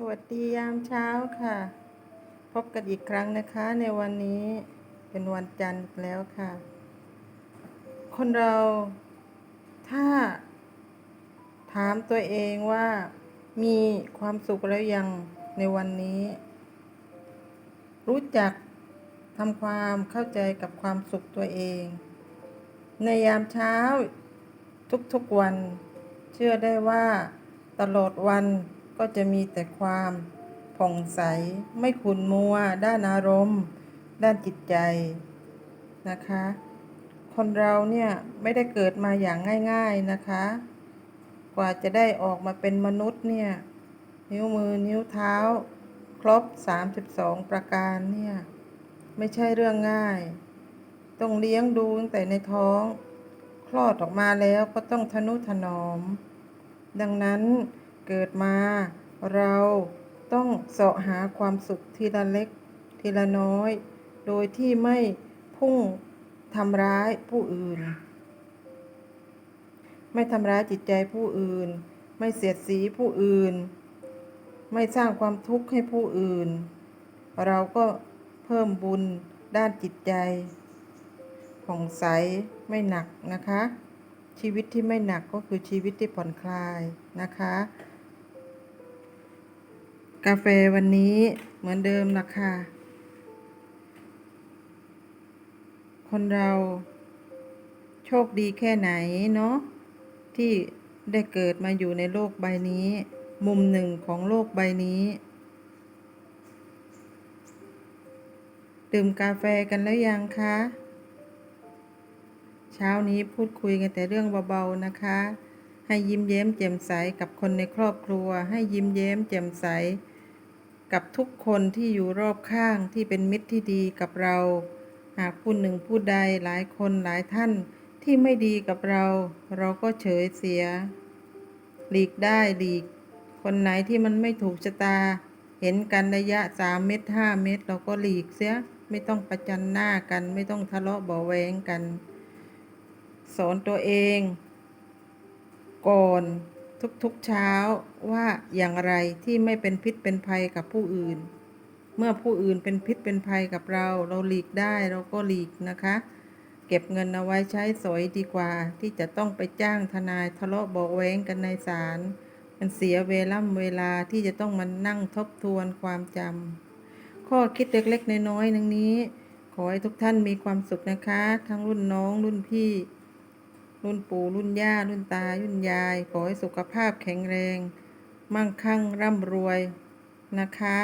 สวัสดียามเช้าค่ะ พบกันอีกครั้งนะคะในวันนี้เป็นวันจันทร์แล้วค่ะ คนเราถ้า ถามตัวเองว่ามีความสุขแล้วยังในวันนี้ รู้จักทำความเข้าใจกับความสุขตัวเอง ในยามเช้าทุกๆวัน เชื่อได้ว่าตลอดวัน ก็จะมีแต่ความผ่องใสไม่ขุนมัว ด้านอารมณ์ ด้านจิตใจนะคะ คนเราเนี่ยไม่ได้เกิดมาอย่างง่าย ๆนะคะ กว่าจะได้ออกมาเป็นมนุษย์เนี่ยนิ้วมือนิ้วเท้า ครบ 32 ประการเนี่ยไม่ใช่เรื่องง่าย ต้องเลี้ยงดูตั้งแต่ในท้อง คลอดออกมาแล้วก็ต้องทนุถนอม ดังนั้น เกิดมา เราต้องเสาะหาความสุขทีละเล็กทีละน้อย โดยที่ไม่พุ่งทำร้ายผู้อื่น ไม่ทำร้ายจิตใจผู้อื่น ไม่เสียดสีผู้อื่น ไม่สร้างความทุกข์ให้ผู้อื่น เราก็เพิ่มบุญด้านจิตใจผ่องใสไม่หนักนะคะ ชีวิตที่ไม่หนักก็คือชีวิตที่ผ่อนคลายนะคะ กาแฟวันนี้เหมือนเดิมนะคะคนเราโชคดีแค่ไหนเนาะที่ได้เกิดมาอยู่ในโลกใบนี้ มุมหนึ่งของโลกใบนี้ ดื่มกาแฟกันแล้วยังคะ เช้านี้พูดคุยกันแต่เรื่องเบาๆนะคะ ให้ยิ้มแย้มแจ่มใสกับคนในครอบครัว ให้ยิ้มแย้มแจ่มใส กับทุกคนที่อยู่รอบข้างที่เป็นมิตรที่ดีกับเรา หากผู้หนึ่งผู้ใดหลายคนหลายท่านที่ไม่ดีกับเรา เราก็เฉยเสีย หลีกได้หลีก คนไหนที่มันไม่ถูกชะตา เห็นกันระยะสามเมตรห้าเมตร เราก็หลีกเสียไม่ต้องประจันหน้ากัน ไม่ต้องทะเลาะเบาแวงกัน สอนตัวเอง ก่อน ทุกๆเช้าว่าอย่างไรที่ไม่เป็นพิษเป็นภัยกับผู้อื่น เมื่อผู้อื่นเป็นพิษเป็นภัยกับเรา เราหลีกได้เราก็หลีกนะคะ เก็บเงินเอาไว้ใช้สอยดีกว่า ที่จะต้องไปจ้างทนายทะเลาะเบาแว้งกันในศาลมันเสียเวล่ำเวลาที่จะต้องมานั่งทบทวนความจำข้อคิดเล็กๆน้อยๆนั้นนี้ ขอให้ทุกท่านมีความสุขนะคะ ทั้งรุ่นน้องรุ่นพี่ รุ่นปู่รุ่นย่ารุ่นตารุ่นยาย ขอให้สุขภาพแข็งแรง มั่งคั่งร่ำรวยนะคะ